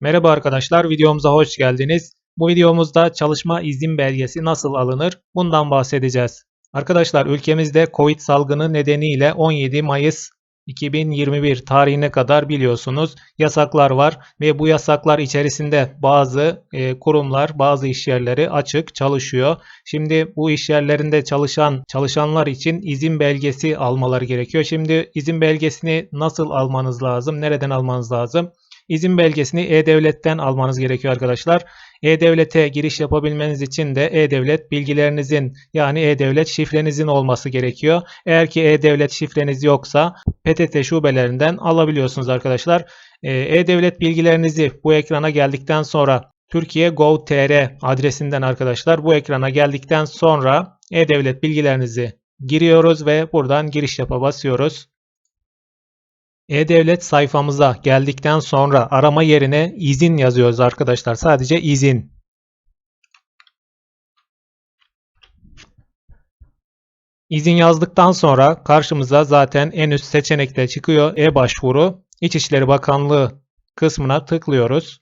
Merhaba arkadaşlar, videomuza hoş geldiniz. Bu videomuzda çalışma izin belgesi nasıl alınır? Bundan bahsedeceğiz. Arkadaşlar ülkemizde Covid salgını nedeniyle 17 Mayıs 2021 tarihine kadar biliyorsunuz yasaklar var ve bu yasaklar içerisinde bazı e, kurumlar, bazı iş yerleri açık çalışıyor. Şimdi bu iş yerlerinde çalışan çalışanlar için izin belgesi almaları gerekiyor. Şimdi izin belgesini nasıl almanız lazım? Nereden almanız lazım? İzin belgesini E-Devlet'ten almanız gerekiyor arkadaşlar. E-Devlet'e giriş yapabilmeniz için de E-Devlet bilgilerinizin yani E-Devlet şifrenizin olması gerekiyor. Eğer ki E-Devlet şifreniz yoksa PTT şubelerinden alabiliyorsunuz arkadaşlar. Ee, E-Devlet bilgilerinizi bu ekrana geldikten sonra Türkiye Gov.tr adresinden arkadaşlar bu ekrana geldikten sonra E-Devlet bilgilerinizi giriyoruz ve buradan giriş yapa basıyoruz. E-Devlet sayfamıza geldikten sonra arama yerine izin yazıyoruz arkadaşlar. Sadece izin. İzin yazdıktan sonra karşımıza zaten en üst seçenekte çıkıyor e-başvuru. İçişleri Bakanlığı kısmına tıklıyoruz.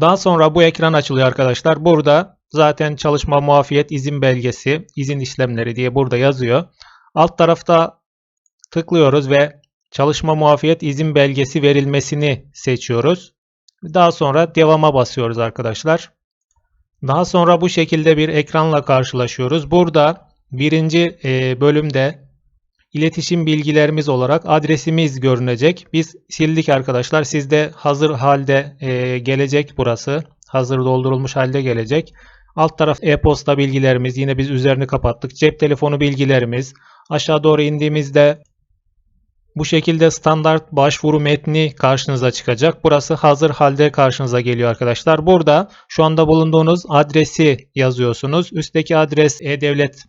Daha sonra bu ekran açılıyor arkadaşlar. Burada zaten çalışma muafiyet izin belgesi, izin işlemleri diye burada yazıyor. Alt tarafta tıklıyoruz ve çalışma muafiyet izin belgesi verilmesini seçiyoruz. Daha sonra devama basıyoruz arkadaşlar. Daha sonra bu şekilde bir ekranla karşılaşıyoruz. Burada birinci e, bölümde iletişim bilgilerimiz olarak adresimiz görünecek. Biz sildik arkadaşlar. Sizde hazır halde e, gelecek burası. Hazır doldurulmuş halde gelecek. Alt taraf e-posta bilgilerimiz. Yine biz üzerini kapattık. Cep telefonu bilgilerimiz. Aşağı doğru indiğimizde bu şekilde standart başvuru metni karşınıza çıkacak. Burası hazır halde karşınıza geliyor arkadaşlar. Burada şu anda bulunduğunuz adresi yazıyorsunuz. Üstteki adres e-devlet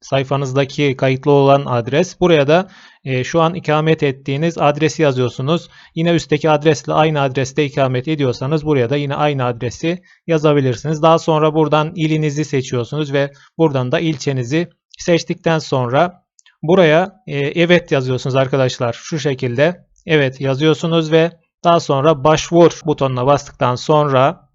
sayfanızdaki kayıtlı olan adres. Buraya da e, şu an ikamet ettiğiniz adresi yazıyorsunuz. Yine üstteki adresle aynı adreste ikamet ediyorsanız buraya da yine aynı adresi yazabilirsiniz. Daha sonra buradan ilinizi seçiyorsunuz ve buradan da ilçenizi seçtikten sonra Buraya e, evet yazıyorsunuz arkadaşlar. Şu şekilde evet yazıyorsunuz ve daha sonra başvur butonuna bastıktan sonra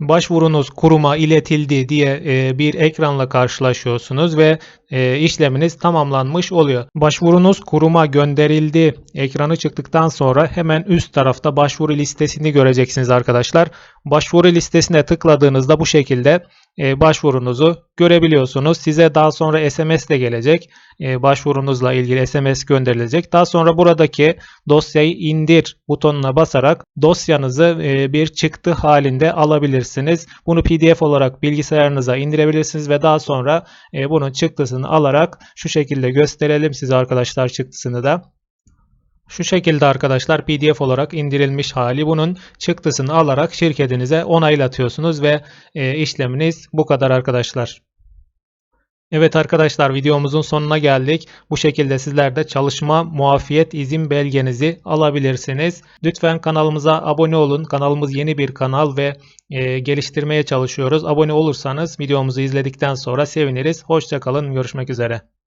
başvurunuz kuruma iletildi diye e, bir ekranla karşılaşıyorsunuz ve e, işleminiz tamamlanmış oluyor. Başvurunuz kuruma gönderildi ekranı çıktıktan sonra hemen üst tarafta başvuru listesini göreceksiniz arkadaşlar. Başvuru listesine tıkladığınızda bu şekilde başvurunuzu görebiliyorsunuz. Size daha sonra SMS de gelecek. E, başvurunuzla ilgili SMS gönderilecek. Daha sonra buradaki dosyayı indir butonuna basarak dosyanızı e, bir çıktı halinde alabilirsiniz. Bunu PDF olarak bilgisayarınıza indirebilirsiniz ve daha sonra bunun çıktısını alarak şu şekilde gösterelim size arkadaşlar çıktısını da. Şu şekilde arkadaşlar PDF olarak indirilmiş hali bunun çıktısını alarak şirketinize onaylatıyorsunuz ve e, işleminiz bu kadar arkadaşlar. Evet arkadaşlar videomuzun sonuna geldik. Bu şekilde sizler de çalışma muafiyet izin belgenizi alabilirsiniz. Lütfen kanalımıza abone olun. Kanalımız yeni bir kanal ve e, geliştirmeye çalışıyoruz. Abone olursanız videomuzu izledikten sonra seviniriz. Hoşçakalın. Görüşmek üzere.